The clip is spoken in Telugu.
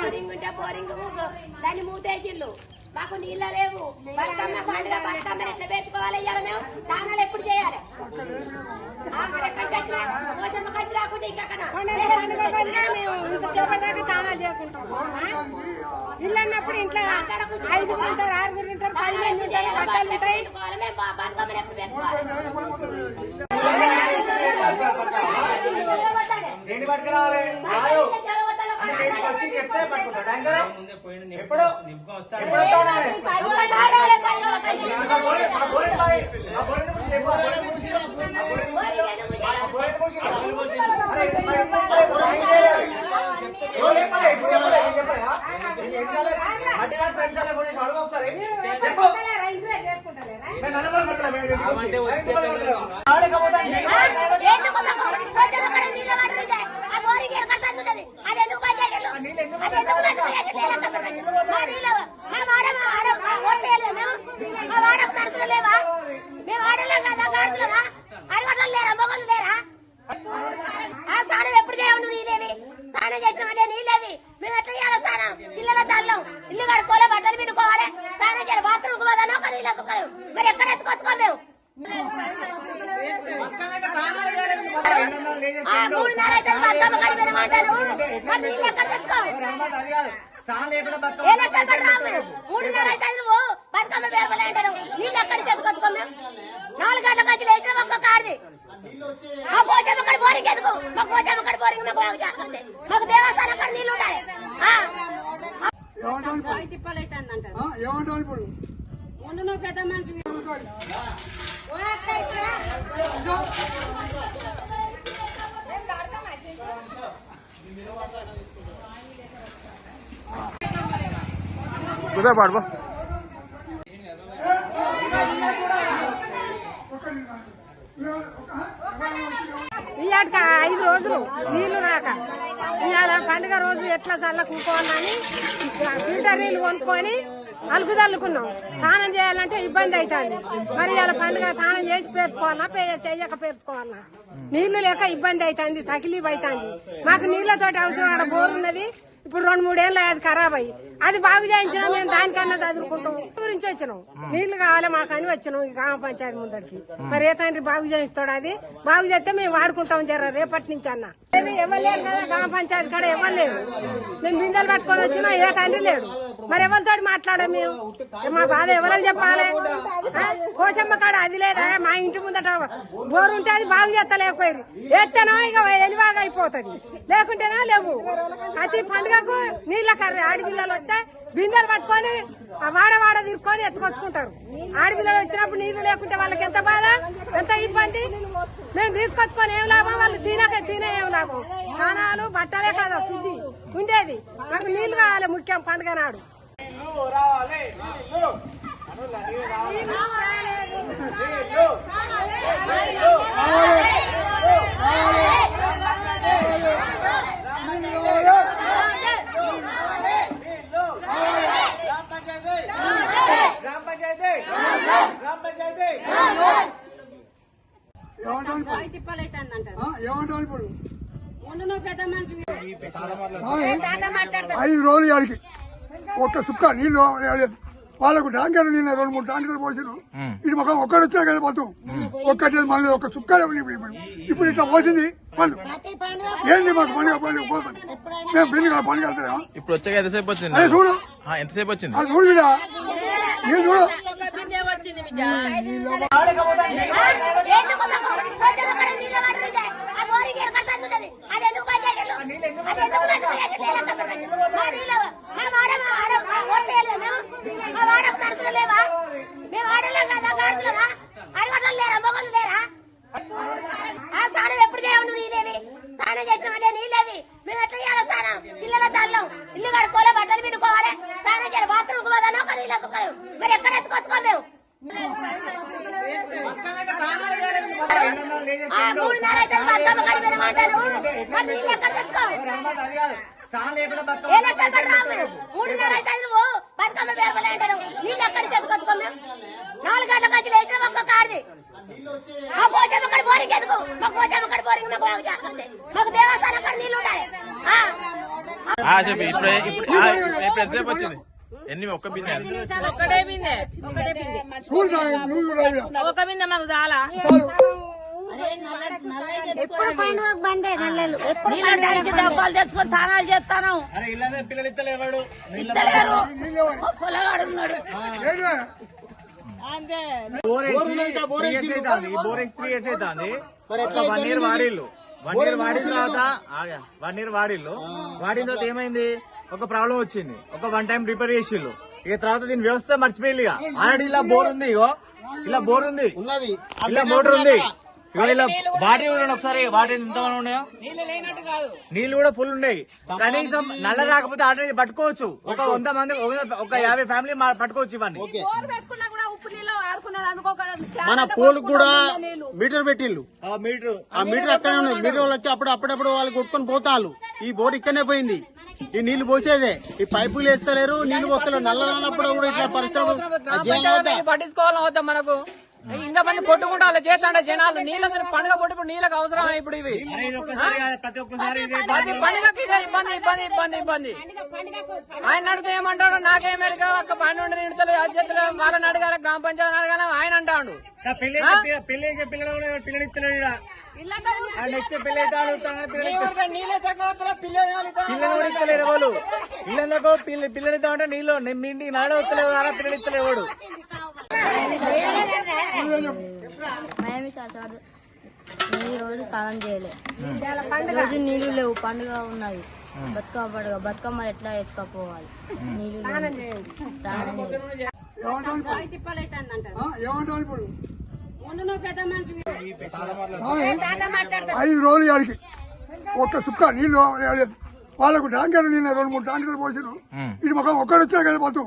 బోరింగ్ ఉంటే బోరింగ్ దాన్ని మూతేసిల్లు మాకు నీళ్ళ లేవు. బతుకమ్మ పండుగ బతుకమ్మని ఎట్లా పెంచుకోవాలి ఇవాళ మేము? దానాలు ఎప్పుడు చేయాలి? పోచమ్మ కట్టి రాకుంటే ఇంకెక్కడ ఇల్లు అన్నప్పుడు ఇంట్లో ఐదుగురు ఉంటారు ఆరుగురు ఉంటారు పది మంది ఉంటారు బట్టలు ఉంటాయి. పెట్టుకోవాలి మేము బ- బతుకమ్మని ఎప్పుడు పెంచుకోవాలి? ఏంటి పట్టుకురావాలి వచ్చి చెప్తే పట్టుకుంటా ఎప్పుడు? ఎప్పుడు వస్తావు? ఆ బోరే- ఆ బోరే బాయ్. ఆ బోరేని మూసి లేపు. ఆ బోరేని మూసి లేపు. ఆ బోరేని మూసి లేపు. ఆ బోరేని మూసి లేపు. ఆ బోరేని మూసి లేపు. అరే, ఇది మరి ఎందుకు మరి ఇప్పుడు ఏం చేయాలి? ఎవరు చెప్పాలి? ఇప్పుడు చెప్పాలి? నేను చెప్పాలా? నేను ఏం చేయాలి? మట్టి రాసి ఫ్రెండ్స్ అలా ఫోన్ చేసి అడుగు ఒకసారి. చెప్పు. నేను నల్లమల కొట్టలే, మేము ఇంటికి వచ్చి. ఇంటికి కొట్టలేము. ఆడకపోతే ఇంటికి ఎప్పుడు చేయవు నీళ్ళేవి స్నానం చేసిన వాళ్ళే నీళ్ళేవి. మేము ఎట్లా చేయాలి స్నానం? పిల్లల తల్లం. ఇల్లు కడుక్కోవాలి బట్టలు పిండుకోవాలి. స్నానం చేయాలి. బాత్రూమ్ పోదాను ఒక నీళ్ళు ఎత్తుకోలేము మరి ఎక్కడ ఎత్తుకొచ్చుకో మేము? మూడు నెలలు అయితే బతుకమ్మ మాటలు మరి నీళ్ళు ఎక్కడ తెచ్చుకోవాలి మూడు నెలలు అయితే నువ్వు. బతుకమ్మ పేరుపలే అంటారు. నీళ్ళు ఎక్కడికి తెచ్చుకొచ్చుకో మేము నాలుగు గంటల నుంచి లేచిన ఒక్క కాడిది. మా పోచమ్మ కడ బోరింగ్ ఎందుకు? మా పోచమ్మ కడ బోరింగ్ మాకు బాగు చేస్తుంది మాకు దేవస్థానం అక్కడ నీళ్ళు ఉండాలి. ఆ. ఏమంటాను ఇప్పుడు? తిప్పలు అవుతుంది అంటారు ఆ, ఏమంటాను ఇప్పుడు ముందు నువ్వు పెద్ద మనిషి కుదా పాడుబో ఇవాటికి ఐదు రోజులు నీళ్ళు రాక. ఇవాళ పండుగ రోజు ఎట్లా చల్లకుంకోవాలని ఫిల్టర్ నీళ్ళు కొనుక్కొని అలుగు చల్లుకున్నాం. స్నానం చేయాలంటే ఇబ్బంది అవుతుంది. మరి ఇవాళ పండుగ స్నానం చేసి పేర్చుకోవాలన్నా పే చేయక పేర్చుకోవాలన్నా నీళ్ళు లేక ఇబ్బంది అవుతుంది తగిలీబ్ అవుతుంది మాకు నీళ్ళతోటి అవసరం ఆడ బోర్ ఉన్నది. ఇప్పుడు రెండు మూడేళ్ళు అది ఖరాబ్ అయ్యి. అది బాగు చేయించినా మేము దానికన్నా చదువుకుంటాం. గురించి వచ్చినాం. నీళ్ళు కావాలి మాకు అని వచ్చినాం ఈ గ్రామ పంచాయతీ ముందడికి. మరి ఏ తండ్రి బాగు చేయిస్తాడు అది? బాగు చేస్తే మేము వాడుకుంటాం జర రేపటి నుంచి అన్న. ఎవరు లేరు కదా గ్రామ పంచాయతీ కాడ ఎవరు లేరు. మేము బిందెలు పట్టుకొని వచ్చినా ఏ తండ్రి లేడు. మరి ఎవరితో మాట్లాడాం మేము? మా బాధ ఎవరికి చెప్పాలి? కోసమ్మ కాడ అది లేదా? మా ఇంటి ముందట బోరు ఉంటే అది బాగు చేస్తలేకపోయారు ఎత్తనో ఇక ఎలివాగా అయిపోతుంది లేకుంటేనా లేవు. ప్రతి పండుగకు నీళ్ళు కర్రీ ఆడపిల్లలు వస్తే బిందెలు పట్టుకొని ఆ వాడ వాడ ఎత్తుకొచ్చుకుంటారు. ఆడపిల్లలు వచ్చినప్పుడు నీళ్ళు లేకుంటే వాళ్ళకి ఎంత బాధ? ఎంత ఇబ్బంది? మేము తీసుకొచ్చుకొని ఏం లాభం? వాళ్ళు తినక తినే ఏం లాభం? స్నానాలు బట్టలే కదా శుద్ధి ఉండేది. మాకు నీళ్ళు కావాలి ముఖ్యం పండుగ నాడు. రావాలి నీళ్ళు అనుల నీళ్ళు రావాలి నీళ్ళు నీళ్ళు నీళ్ళు గ్రామ పంచాయతీ గ్రామ పంచాయతీ గ్రామ పంచాయతీ ఏమంటాను ఇప్పుడు? తిప్పలు అవుతుంది అంటారు ఆ, ఐదు రోజులు ఆడికి ఒక్క సుక్క నీళ్ళు లేదు. వాళ్ళకు ట్యాంకర్ నిన్న రెండు మూడు ట్యాంకర్లు పోసిరు ఇది ఒక ఒక్కడు వచ్చా కదా మొత్తం ఒక్కటి మళ్ళీ ఒక సుక్క ఇప్పుడు. ఇట్లా పోసింది పండు. ఏంది మాకు పండుగ పండుగ పోతుంది మేము బిల్లు పండుగ వెళ్తారా ఇప్పుడు వచ్చాక ఎంతసేపు వచ్చింది? అదే చూడు. ఆ, ఎంతసేపు వచ్చింది? అది చూడు బిడ్డ. నేను చూడు ఎందుకు మాకు పోచమ్మ కడ నీళ్ళ వాటర్ ఉంటే ఆ బోరింగ్ ఎక్కడ తందుతుంది అది ఎందుకు పంచాయతీలు అది ఎందుకు పంచాయతీ నీళ్ళ కట్టుకుంటుంది? మా నీళ్ళు మా వాడ మా వాడ మా ఓట్లు వేయలేదు మేము మా వాడకు నడుచులు లేవా మేము ఆడలేం కదా గాడుతులమా అడగటం లేరా మొగలు లేరా ఆ స్నానం ఎప్పుడు చేయవు నువ్వు నీళ్ళేవి స్నానం చేసిన వాళ్ళే నీళ్ళేవి మేము ఎట్లా చేయాలి స్నానం పిల్లల తల్లం ఇల్లు కడుక్కోవాలి బట్టలు పిండుకోవాలి స్నానం చేయాలి బాత్రూమ్ పోదాను ఒక నీళ్ళు ఎత్తుకోలేము మరి ఎక్కడ ఎత్తుకొచ్చుకో మేము ఆ, మూడు నెలలు అయితే బతుకమ్మ గడిపిన మాటలు మరి నీళ్ళు ఎక్కడ తెచ్చుకోవాలి అది కాదు స్నానం లేకుండా ఏ బతుకమ్మ లెక్క ఎక్కడ రాము మేము? మూడు నెలలు అయితే నువ్వు బతుకమ్మ పేరుపలే అంటారు నీళ్ళు ఎక్కడికి తెచ్చుకొచ్చుకో మేము? నాలుగు గంటల నుంచి లేచిన ఒక్క మా పోచమ్మ బోరింగ్ ఎందుకు? మా పోచమ్మ బోరింగ్ మాకు మాకు దేవస్థానం ఉండాలి. ఇప్పుడు ఎంతసేపు వచ్చింది? ఎన్ని. ఒక బిందె? మాకు చాలా. ఎప్పుడు పైన బందే నల్లలు? ఎప్పుడు నీళ్ళ ట్యాంక్ డబ్బాలు తెచ్చుకొని తానాలు చేస్తాను. పిల్లలు పొలగాడు ఉన్నాడు. త్రీ ఇయర్స్ అవుతుంది. వన్ ఇయర్ వాడిల్లు. వన్ ఇయర్ వాడిన తర్వాత వన్ ఇయర్ వాడిల్లు. వాడిన తర్వాత ఏమైంది? ఒక ప్రాబ్లం వచ్చింది. ఒక వన్ టైం రిపేర్ చేసిల్లు ఇక తర్వాత దీని వ్యవస్థ మర్చిపోయింది ఇక. ఆల్రెడీ ఇలా బోర్ ఉంది ఇగో. ఇలా బోర్ ఉంది. ఉన్నది. ఇలా మోటార్ ఉంది. ఇలా వాటి చూడండి ఒకసారి? వాటి ఎంత ఉన్నాయో? నీళ్ళు లేనట్టు కాదు. నీళ్ళు కూడా ఫుల్ ఉన్నాయి. కనీసం నల్ల రాకపోతే ఆల్రెడీ పట్టుకోవచ్చు. ఒక వంద మంది ఒక- యాభై ఫ్యామిలీ పట్టుకోవచ్చు ఇవన్నీ. బోర్ పెట్టుకున్నా కూడా ఉప్పు నీళ్ళు ఆడుకునేది అందుకోక మన పోల్ కూడా మీటర్ పెట్టిల్లు ఆ మీటర్. ఆ మీటర్ అక్కడే ఉన్నది మీటర్ వాళ్ళు వచ్చి అప్పుడు అప్పుడప్పుడు వాళ్ళు కొట్టుకొని పోతారు ఈ బోర్ ఇక్కడనే పోయింది. ఈ నీళ్ళు పోసేదే. ఈ పైపులు వేస్తలేరు నీళ్ళు పోస్తలేరు. నల్ల నల్లప్పుడు కూడా ఇట్లా. పట్టించుకోవాలని వద్దాం మనకు? ఇంత మంది కొట్టుకుంటా వాళ్ళ చేస్తాంటే జనాలు నీళ్ళందరూ పండుగ పుట్టిప్పుడు నీళ్ళకి అవసరం ఇప్పుడు ఇవి? పండుగకి ఇదే ఇబ్బంది ఇబ్బంది ఇబ్బంది ఇబ్బంది. ఆయన అడిగితే ఏమంటాడు? నాకేమెరుగా ఒక్క పని ఉండి నిడతలు అధ్యక్షులు వాళ్ళని అడగాలి గ్రామ పంచాయతీ అడగాలి ఆయన అంటాడు. నీళ్ళ సగవతల పిల్లలు పిల్లలు కూడా ఇస్తలేరు వాళ్ళు. ఇళ్ళకు పిల్ల పిల్లలు ఇద్దామంటే నీళ్ళు మీ నాడ వస్తలేవు కదా పిల్లలు ఇస్తలేవు వాడు. మయమి సార్ ఈ రోజు స్నానం చేయలే. రోజు నీళ్ళు లేవు. పండుగ ఉన్నది. బతుకమ్మ పండుగ. బతుకమ్మ ఎట్లా ఎత్తుకపోవాలి? నీళ్ళు ఐదు రోజులు ఆడికి ఒక్క సుక్క నీళ్ళు. వాళ్ళకు ట్యాంకర్ నిన్న రెండు మూడు ట్యాంకర్లు పోసిరు ఇటు మొక్క ఒక్కడు వచ్చా కదా మొత్తం